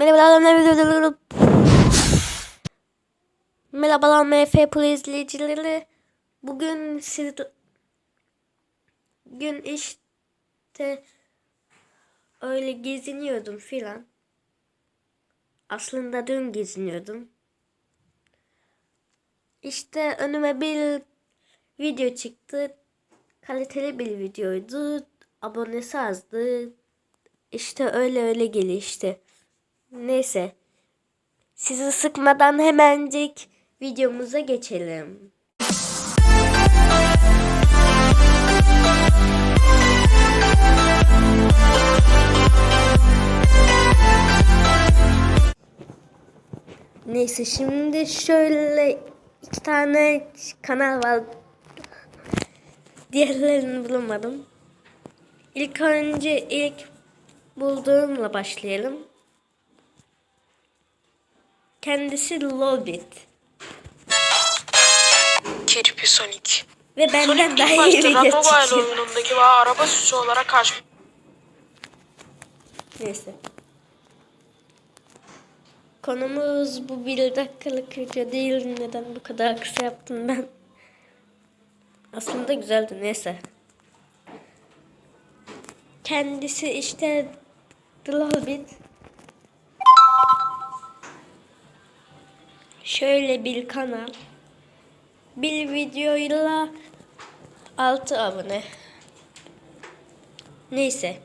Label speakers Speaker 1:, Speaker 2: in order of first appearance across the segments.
Speaker 1: Merhabalar merhabalar. MF Pro izleyicileri. Bugün siz gün işte öyle geziniyordum filan. Aslında dün geziniyordum. İşte önüme bir video çıktı. Kaliteli bir videoydu. Abonesi azdı. İşte öyle öyle gelişti. Neyse. Sizi sıkmadan hemencik videomuza geçelim. Neyse şimdi şöyle iki tane kanal var. Diğerlerini bulamadım. İlk önce ilk bulduğumla başlayalım. Kendisi Lobit.
Speaker 2: Kirpi Sonic.
Speaker 1: Ve benden
Speaker 2: Sonic
Speaker 1: daha iyi video
Speaker 2: Mobile oyunundaki ve araba süsü olarak karşı
Speaker 1: Neyse. Konumuz bu bir dakikalık video değil. Neden bu kadar kısa yaptım ben? Aslında güzeldi. Neyse. Kendisi işte The Hobbit. Şöyle bir kanal. Bir videoyla 6 abone. Neyse.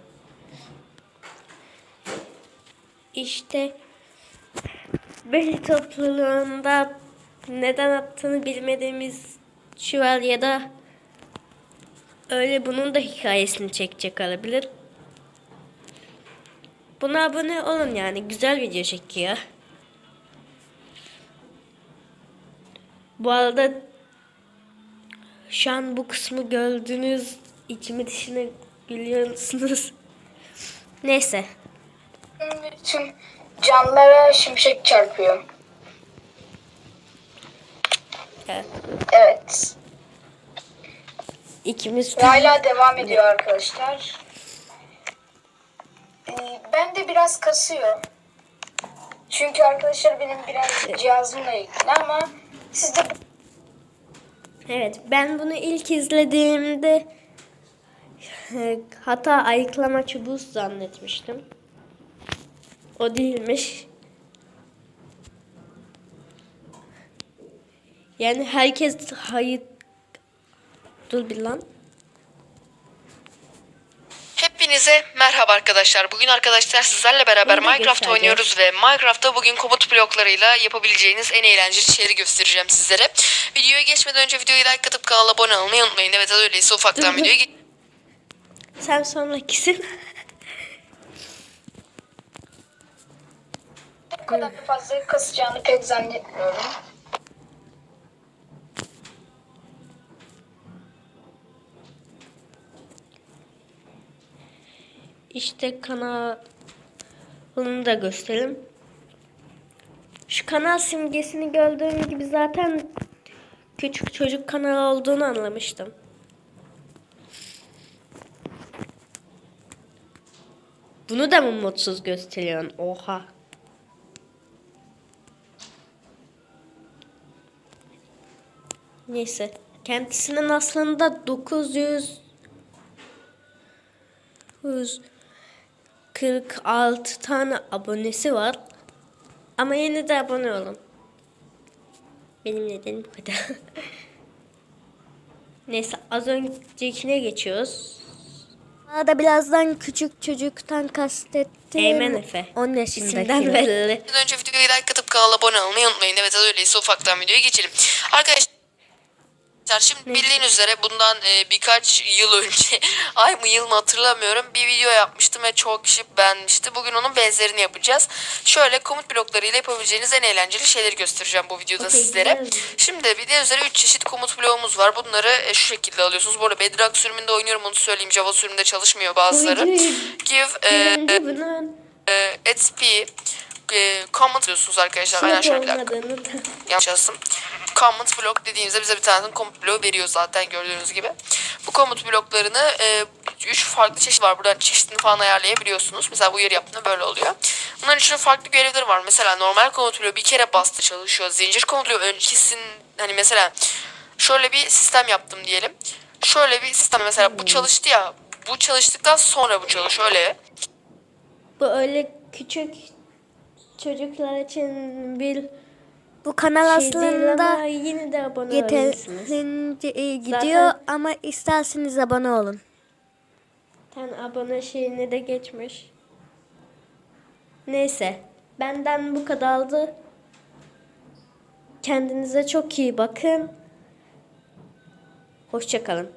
Speaker 1: İşte Beli topluluğunda neden attığını bilmediğimiz şövalyede öyle bunun da hikayesini çekecek olabilir. Buna abone olun yani güzel video çekiyor. Bu arada şu an bu kısmı gördünüz içimi dışına gülüyorsunuz. Neyse.
Speaker 3: Tüm canlara şimşek çarpıyor.
Speaker 1: Evet.
Speaker 3: Evet.
Speaker 1: İkimiz
Speaker 3: hala devam ediyor arkadaşlar. Ee, ben de biraz kasıyor. Çünkü arkadaşlar benim biraz cihazımla ilgili ama siz de
Speaker 1: Evet ben bunu ilk izlediğimde e, hata ayıklama çubuğu zannetmiştim. O değilmiş. Yani herkes hayır dur bir lan.
Speaker 4: Hepinize merhaba arkadaşlar. Bugün arkadaşlar sizlerle beraber
Speaker 1: Bunu
Speaker 4: Minecraft oynuyoruz ve Minecraft'ta bugün komut bloklarıyla yapabileceğiniz en eğlenceli şeyleri göstereceğim sizlere. Videoya geçmeden önce videoyu like atıp kanala abone olmayı unutmayın. Evet öyleyse ufaktan
Speaker 1: Dur, dur.
Speaker 4: videoya geç.
Speaker 1: Sen sonrakisin.
Speaker 3: bu kadar fazla kasacağını pek zannetmiyorum.
Speaker 1: İşte kanalını da gösterelim. Şu kanal simgesini gördüğüm gibi zaten küçük çocuk kanalı olduğunu anlamıştım. Bunu da mı mutsuz gösteriyorsun? Oha. Neyse. Kendisinin aslında 900 146 tane abonesi var. Ama yine de abone olun. Benim nedenim bu kadar. Neyse az öncekine geçiyoruz. da birazdan küçük çocuktan kastettim. Eymen Efe. 10 yaşındaki. belli.
Speaker 4: Önce videoyu like atıp kanala abone olmayı unutmayın. Evet öyleyse ufaktan videoya geçelim. Arkadaşlar Şimdi bildiğiniz üzere bundan e, birkaç yıl önce ay mı yıl mı hatırlamıyorum bir video yapmıştım ve çok kişi beğenmişti. Bugün onun benzerini yapacağız. Şöyle komut bloklarıyla yapabileceğiniz en eğlenceli şeyleri göstereceğim bu videoda
Speaker 1: Okey,
Speaker 4: sizlere.
Speaker 1: güzel.
Speaker 4: Şimdi bildiğiniz üzere 3 çeşit komut bloğumuz var. Bunları e, şu şekilde alıyorsunuz. Bu arada Bedrock sürümünde oynuyorum onu söyleyeyim. Java sürümünde çalışmıyor bazıları. Give e,
Speaker 1: bunun
Speaker 4: e, XP e, comment diyorsunuz arkadaşlar. Aynen şöyle bir dakika. Yanlış yazdım. Comment block dediğimizde bize bir tane komut bloğu veriyor zaten gördüğünüz gibi. Bu komut bloklarını 3 farklı çeşit var. Buradan çeşitini falan ayarlayabiliyorsunuz. Mesela bu yeri yaptığında böyle oluyor. Bunların için farklı görevleri var. Mesela normal komut bloğu bir kere bastı çalışıyor. Zincir komut bloğu öncesinin hani mesela şöyle bir sistem yaptım diyelim. Şöyle bir sistem mesela bu çalıştı ya. Bu çalıştıktan sonra bu çalışıyor öyle.
Speaker 1: Bu öyle küçük çocuklar için bir
Speaker 5: Bu kanal
Speaker 1: şey
Speaker 5: aslında
Speaker 1: yine de abone olabilirsiniz.
Speaker 5: yeterince iyi gidiyor
Speaker 1: Zaten-
Speaker 5: ama isterseniz abone olun.
Speaker 1: Ten abone şeyine de geçmiş. Neyse. Benden bu kadardı. Kendinize çok iyi bakın. Hoşçakalın.